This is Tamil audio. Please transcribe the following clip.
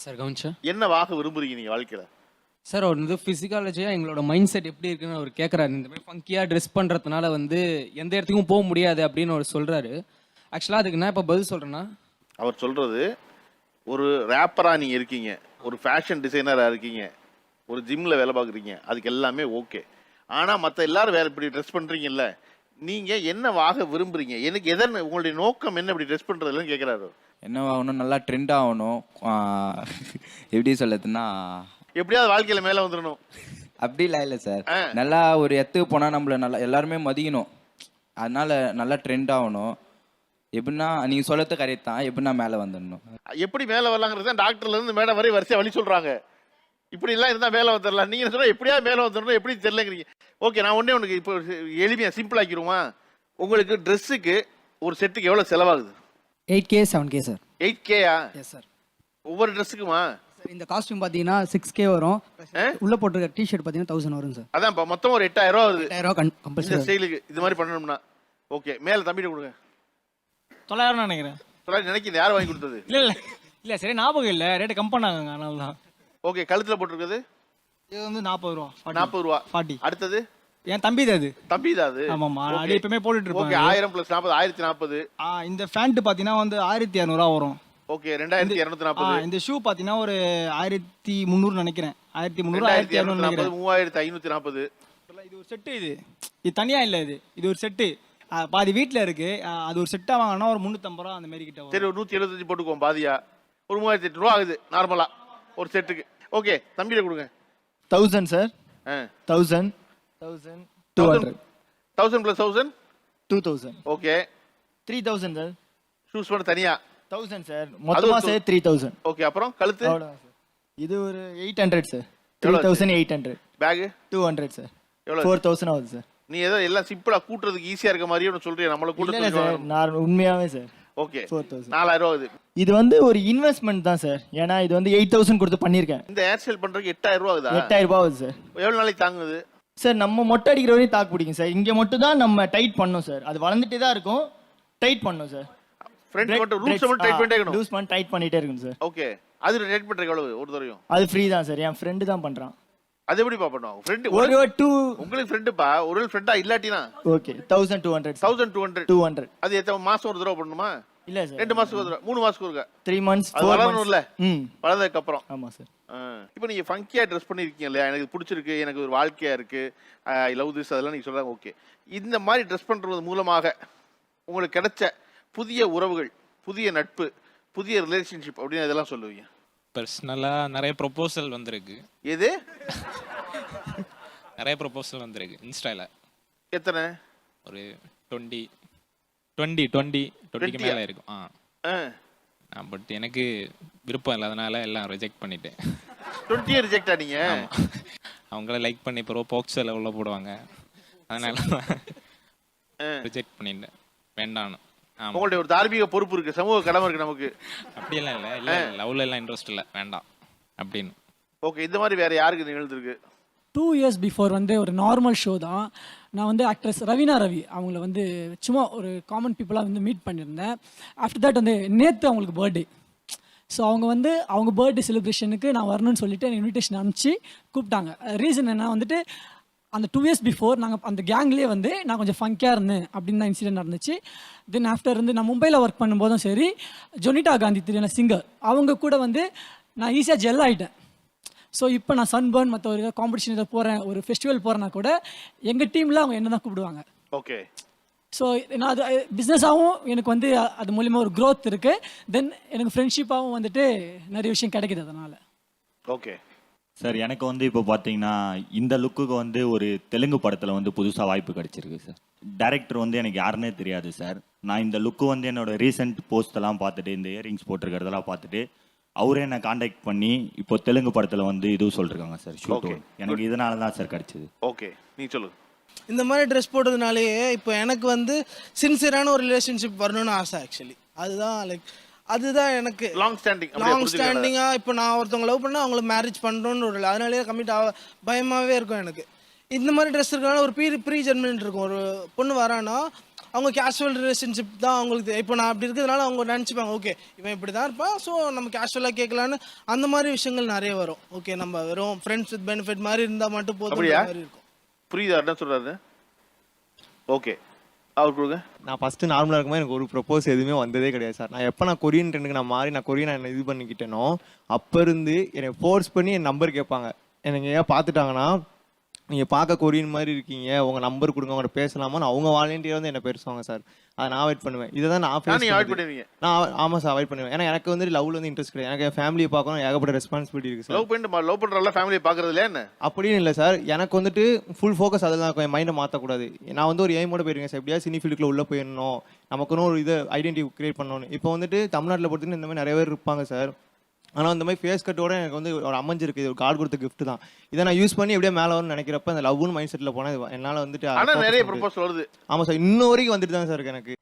சார் கவனிச்சா? என்ன வாக விரும்புறீங்க நீங்க வாழ்க்கையில? சார் அவர் வந்து ஃபிசிக்காலஜியாக எங்களோட மைண்ட் செட் எப்படி இருக்குன்னு அவர் கேட்குறாரு இந்த மாதிரி ஃபங்கியாக ட்ரெஸ் பண்ணுறதுனால வந்து எந்த இடத்துக்கும் போக முடியாது அப்படின்னு அவர் சொல்கிறாரு ஆக்சுவலாக அதுக்கு நான் இப்போ பதில் சொல்கிறேன்னா அவர் சொல்றது ஒரு ரேப்பரா நீங்க இருக்கீங்க ஒரு ஃபேஷன் டிசைனரா இருக்கீங்க ஒரு ஜிம்ல வேலை பார்க்குறீங்க அதுக்கு எல்லாமே ஓகே ஆனா மத்த எல்லாரும் வேற இப்படி ட்ரெஸ் பண்றீங்கல்ல நீங்க என்ன வாக விரும்புறீங்க? எனக்கு எதன் உங்களுடைய நோக்கம் என்ன இப்படி ட்ரெஸ் பண்றதுலன்னு கேக்குறாரு என்ன ஆகணும்? நல்லா ட்ரெண்ட் ஆகணும். எப்படி சொல்லுதுன்னா எப்படியாவது வாழ்க்கையில மேல வந்துடணும் அப்படிலாம் இல்லை சார். ஆ. நல்லா ஒரு இடத்துக்கு போனால் நம்மள நல்லா எல்லாருமே மதிக்கணும். அதனால நல்லா ட்ரெண்ட் ஆகணும். எப்படின்னா நீங்கள் சொல்லறது கரெக்ட் தான். எப்படின்னா மேலே வந்துடணும் எப்படி மேல வரலாங்கிறது டாக்டர்ல இருந்து மேடம் வரை வரிசையா வழி சொல்றாங்க. இப்படி எல்லாம் இருந்தா மேல வந்துடலாம் நீங்க சொன்னா எப்படியாவது மேல வந்துடணும் எப்படி தெரியலங்கிறீங்க. ஓகே நான் ஒண்ணே உனக்கு இப்போ எளிமையா சிம்பிள் ஆக்கிடுமா உங்களுக்கு ட்ரெஸ்ஸுக்கு ஒரு செட்டுக்கு எவ்வளவு செலவாகுது? Eight K seven K sir eight கேயா எஸ் சார் ஒவ்வொரு ட்ரெஸ்ஸுக்குமா சார் இந்த காஸ்டியூம் பார்த்தீங்கன்னா சிக்ஸ் கே வரும்? உள்ள போட்டிருக்க டிஷர்ட் பார்த்தீங்கன்னா தௌசண்ட் வரும் சார் அதான் இப்போ மொத்தம் ஒரு எட்டாயிரம் ரூபா வருது. எட்டாயிரம் ரூபா கம்பல்சரி ஸ்டைலுக்கு இது மாதிரி பண்ணணும்னா. ஓகே மேல தம்பிட்டு கொடுங்க. தொள்ளாயிரம் நினைக்கிறேன். சொல்ல நினைக்கிறேன் யார் வாங்கி கொடுத்தது? இல்ல இல்ல. இல்ல சரி ஞாபகம் இல்ல. ரேட்டு கம் பண்ணாங்க அதனால தான் ஓகே கழுத்துல போட்டிருக்குது இது வந்து நாற்பது ரூபா நாற்பது ரூபா. ஃபார்ட்டி அடுத்தது? என் தம்பி தான் அது. தம்பி தான் அது? ஆமாமா. அது எப்பவுமே போட்டுட்டு ஓகே இருப்பாங்க. ஆயிரம் பிளஸ் நாற்பது ஆயிரத்தி நாற்பது ஆ, இந்த ஃபேண்ட் பாத்தீங்கன்னா வந்து ஆயிரத்தி இரநூறுவா வரும். ஓகே ரெண்டாயிரத்தி இரநூத்தி ஆ, நாற்பது இந்த ஷூ பாத்தீங்கன்னா ஒரு ஆயிரத்தி முந்நூறு நினைக்கிறேன். ஆயிரத்தி முந்நூறு ரெண்டாயிரத்தி ஆயிரத்தி இரநூத்தி இரநூறு நாற்பது நினைக்கிறேன். மூவாயிரத்தி ஐநூத்தி நாற்பது இது ஒரு செட்டு இது. இது தனியா இல்ல இது. இது ஒரு செட்டு பாதி வீட்ல இருக்கு. ஆ, அது ஒரு செட்டா வாங்கினா ஒரு முந்நூத்தம்பது ரூபா அந்த மாதிரி கிட்ட சரி வரும் ஒரு நூத்தி எழுபத்தஞ்சு போட்டுக்குவோம் பாதியா. ஒரு மூவாயிரத்தி எட்டு ரூபா ஆகுது நார்மலா ஒரு செட்டுக்கு ஓகே தம்பியில கொடுங்க. தௌசண்ட் சார் ஆ. Thousand thousand two hundred thousand plus thousand two thousand okay three thousand sir shoes தனியா? தௌசண்ட் சார் மொத்தமாக ஒரு சார் த்ரீ தௌசண்ட் ஓகே அப்புறம் கழுத்து? இது ஒரு eight hundred sir three thousand eight hundred bag two hundred sir எவ்வளவு ஃபோர் தௌசண்ட் ஆகுது சார் நீ ஏதோ எல்லாம் சிம்பிளா கூட்டுறதுக்கு ஈஸியா இருக்க மாதிரியே ஒன்று சொல்றியா. நம்மள சார் நான் உண்மையாகவே சார் ஓகே ஃபோர் தௌசண்ட் நாலாயிரம் ரூபா ஆகுது. இது வந்து ஒரு இன்வெஸ்ட்மெண்ட் தான் சார் ஏன்னா இது வந்து எயிட் தௌசண்ட் கொடுத்து பண்ணியிருக்கேன். இந்த ஹேர் ஸ்டைல் பண்றதுக்கு எட்டாயிரம் ரூபா ஆகுதா? எட்டாயிரம் ரூபாய் ஆகுது சார் எவ்வளவு நாளைக்கு தாங்குது? சார் நம்ம மொட்டை அடிக்கிற வரையும் தாக்கு பிடிக்கும் சார் இங்கே மட்டும் தான் நம்ம டைட் பண்ணோம் சார் அது வளர்ந்துட்டே தான் இருக்கும். டைட் பண்ணோம் சார் ஃப்ரெண்ட் மட்டும் ரூல்ஸ் மட்டும் டைட் பண்ணிட்டே இருக்கணும். லூஸ் பண்ணி டைட் பண்ணிட்டே இருக்கும் சார் ஓகே அது டைட் பண்றதுக்கு எவ்வளவு ஒரு தடவையும். அது ஃப்ரீ தான் சார் என் ஃப்ரெண்டு தான் பண்ணுறான் அது எப்படிப்பா பண்ணுவாங்க ஃப்ரெண்ட் ஒரு டூ உங்களுக்கு ஃப்ரெண்டுப்பா ஒரு ஃப்ரெண்டா இல்லாட்டினா? Okay thousand two hundred thousand two hundred two hundred அது எத்தனை மாசம் ஒரு தடவை பண்ணணுமா? இல்லை சார் ரெண்டு மாசத்துக்கு ஒரு தடவை. மூணு மாசத்துக்கு ஒருக்கா? த்ரீ மந்த்ஸ் அது ஃபோர் வளரணும்ல. ம். வளர்ந்ததுக்கு அப்புறம் ஆமாம் சார் இப்போ நீங்க ஃபங்கியா ட்ரெஸ் பண்ணிருக்கீங்க இல்லையா? எனக்கு பிடிச்சிருக்கு எனக்கு ஒரு வாழ்க்கையா இருக்கு. ஐ லவ் திஸ் அதெல்லாம் நீங்க சொல்றாங்க ஓகே இந்த மாதிரி ட்ரெஸ் பண்றது மூலமாக உங்களுக்கு கிடைச்ச புதிய உறவுகள் புதிய நட்பு புதிய ரிலேஷன்ஷிப் அப்படின்னு இதெல்லாம் சொல்லுவீங்க? பர்சனலாக நிறைய ப்ரொபோசல் வந்திருக்கு. எது? நிறைய ப்ரொபோசல் வந்திருக்கு இன்ஸ்டால எத்தனை? ஒரு டுவெண்ட்டி டுவெண்ட்டி டுவெண்ட்டி டுவெண்ட்டிக்கு 20 மேலே இருக்கும். ஆ. ஆ. பட் எனக்கு விருப்பம் இல்லை அதனால எல்லாம் ரிஜெக்ட் பண்ணிட்டேன். டுவெண்ட்டியே ரிஜெக்டா நீங்க? ஆமா. அவங்கள லைக் பண்ணி பிறகு போக்ஸில் உள்ள போடுவாங்க. அதனால ரிஜெக்ட் பண்ணிட்டேன். வேண்டான்னு உங்களுடைய ஒரு தார்மீக பொறுப்பு இருக்கு. சமூக கடமை இருக்கு நமக்கு. அப்படியெல்லாம் இல்லை. இல்லை லவ்ல எல்லாம் இன்ட்ரெஸ்ட் இல்லை. வேண்டாம். அப்படின்னு. ஓகே இந்த மாதிரி வேற யாருக்கு நிகழ்ந்திருக்கு? டூ இயர்ஸ் பிஃபோர் வந்து ஒரு நார்மல் ஷோ தான். நான் வந்து ஆக்ட்ரஸ் ரவீனா ரவி அவங்கள வந்து சும்மா ஒரு காமன் பீப்புளாக வந்து மீட் பண்ணியிருந்தேன். ஆஃப்டர் தட் வந்து நேற்று அவங்களுக்கு பர்த்டே ஸோ அவங்க வந்து அவங்க பர்த்டே செலிப்ரேஷனுக்கு நான் வரணும்னு சொல்லிட்டு எனக்கு இன்விடேஷன் அனுப்பிச்சு கூப்பிட்டாங்க. ரீசன் என்ன வந்துட்டு அந்த டூ இயர்ஸ் பிஃபோர் நாங்கள் அந்த கேங்லேயே வந்து நான் கொஞ்சம் ஃபங்கியாக இருந்தேன் அப்படின்னு தான் இன்சிடென்ட் நடந்துச்சு. தென் ஆஃப்டர் வந்து நான் மும்பையில் ஒர்க் பண்ணும்போதும் சரி ஜொனிட்டா காந்தி தெரியும் சிங்கர் அவங்க கூட வந்து நான் ஈஸியாக ஜெல் ஆகிட்டேன் ஸோ இப்போ நான் சன்பர்ன் மற்ற ஒரு காம்படிஷன் இதை போகிறேன் ஒரு ஃபெஸ்டிவல் போகிறேன்னா கூட எங்கள் டீமில் அவங்க என்ன தான் கூப்பிடுவாங்க. ஓகே ஸோ நான் அது பிஸ்னஸாகவும் எனக்கு வந்து அது மூலிமா ஒரு growth இருக்குது தென் எனக்கு ஃப்ரெண்ட்ஷிப்பாகவும் வந்துட்டு நிறைய விஷயம் கிடைக்குது அதனால். ஓகே சார் எனக்கு வந்து இப்போ பார்த்தீங்கன்னா இந்த லுக்குக்கு வந்து ஒரு தெலுங்கு படத்தில் வந்து புதுசாக வாய்ப்பு கிடைச்சிருக்கு சார் டைரக்டர் வந்து எனக்கு யாருன்னே தெரியாது சார் நான் இந்த லுக்கு வந்து என்னோட ரீசெண்ட் போஸ்டெல்லாம் பார்த்துட்டு இந்த இயரிங்ஸ் போட்டிருக்கிறதெல்லாம் பார்த்துட்டு அவரே என்னை காண்டாக்ட் பண்ணி இப்போ தெலுங்கு படத்தில் வந்து இதுவும் சொல்லிருக்காங்க சார் ஷூட். எனக்கு இதனால தான் சார் கிடைச்சது. ஓகே நீ சொல்லு. இந்த மாதிரி ட்ரெஸ் போடுறதுனாலேயே இப்போ எனக்கு வந்து சின்சியரான ஒரு ரிலேஷன்ஷிப் வரணும்னு ஆசை ஆக்சுவலி அதுதான் லைக் அதுதான் எனக்கு லாங் ஸ்டாண்டிங் லாங் ஸ்டாண்டிங்காக இப்போ நான் ஒருத்தவங்க லவ் பண்ணால் அவங்கள மேரேஜ் பண்ணுறோன்னு ஒரு அதனாலேயே கமிட் ஆக பயமாகவே இருக்கும் எனக்கு. இந்த மாதிரி ட்ரெஸ் இருக்கனால ஒரு ப்ரீ ப்ரீ ஜெர்மெண்ட் இருக்கும். ஒரு பொண்ணு வரான்னா அவங்க கேஷுவல் ரிலேஷன்ஷிப் தான் அவங்களுக்கு இப்போ நான் அப்படி இருக்கிறதுனால அவங்க நினச்சிப்பாங்க ஓகே இவன் இப்படி தான் இருப்பான் ஸோ நம்ம கேஷுவலாக கேட்கலான்னு. அந்த மாதிரி விஷயங்கள் நிறைய வரும். ஓகே நம்ம வெறும் ஃப்ரெண்ட்ஸ் வித் பெனிஃபிட் மாதிரி இருந்தால் மட்டும் போதும்? மாதிரி இருக்கும். புரியுதா? என்ன சொல்றாரு? ஓகே அவர் கொடுங்க. நான் ஃபஸ்ட்டு நார்மலாக இருக்கும்போது எனக்கு ஒரு ப்ரொப்போஸ் எதுவுமே வந்ததே கிடையாது சார் நான் எப்போ நான் கொரியன் ட்ரெண்டுக்கு நான் மாறி நான் கொரியன் நான் இது பண்ணிக்கிட்டேனோ அப்போ இருந்து என்னை ஃபோர்ஸ் பண்ணி என் நம்பர் கேட்பாங்க. எனக்கு ஏன் பார்த்துட்டாங்கன்னா நீங்கள் பார்க்க கொரியன் மாதிரி இருக்கீங்க உங்கள் நம்பர் கொடுங்க உங்கள்கிட்ட பேசலாமான்னு அவங்க வாலண்டியர் வந்து என்ன பேசுவாங்க சார் அதை நான் அவாய்ட் பண்ணுவேன். இதை தான் நான் நீங்க அவாய்ட். பண்ணுவீங்க? நான் ஆமாம் சார் அவாய்ட் பண்ணுவேன். ஏன்னா எனக்கு வந்து லவ்ல வந்து இன்ட்ரெஸ்ட் கிடையாது. எனக்கு என் ஃபேமிலியை பார்க்கணும் ஏகப்பட்ட ரெஸ்பான்சிபிலிட்டி இருக்குது சார் லவ் பண்ணிட்டு லவ் பண்றல ஃபேமிலியை இல்லையா என்ன? அப்படின்னு இல்லை சார் எனக்கு வந்துட்டு ஃபுல் ஃபோக்கஸ் அதில் தான் என் மைண்டை மாற்றக்கூடாது நான் வந்து ஒரு எய்மோட போயிருக்கேன் சார் எப்படியா சினி ஃபீல்டுக்குள்ள உள்ளே போயிடணும். நமக்குன்னு ஒரு இது ஐடென்டிட்டி கிரியேட் பண்ணணும் இப்போ வந்துட்டு தமிழ்நாட்டில் பொறுத்தவரைக்கும் இந்த மாதிரி நிறைய பேர் இருப்பாங்க சார் ஆனால் இந்த மாதிரி ஃபேஸ் கட்டோட எனக்கு வந்து ஒரு அமைஞ்சிருக்கு இது ஒரு கார்டு கொடுத்த gift தான். இதை நான் யூஸ் பண்ணி எப்படியே மேலே வரும்னு நினைக்கிறப்ப அந்த லவ்னு மைண்ட் செட்டில் போனால் என்னால் வந்துட்டு ஆனா focus நிறைய வருது. ஆமாம் சார் இன்ன வரைக்கும் வந்துட்டு தான் சார் இருக்கு எனக்கு.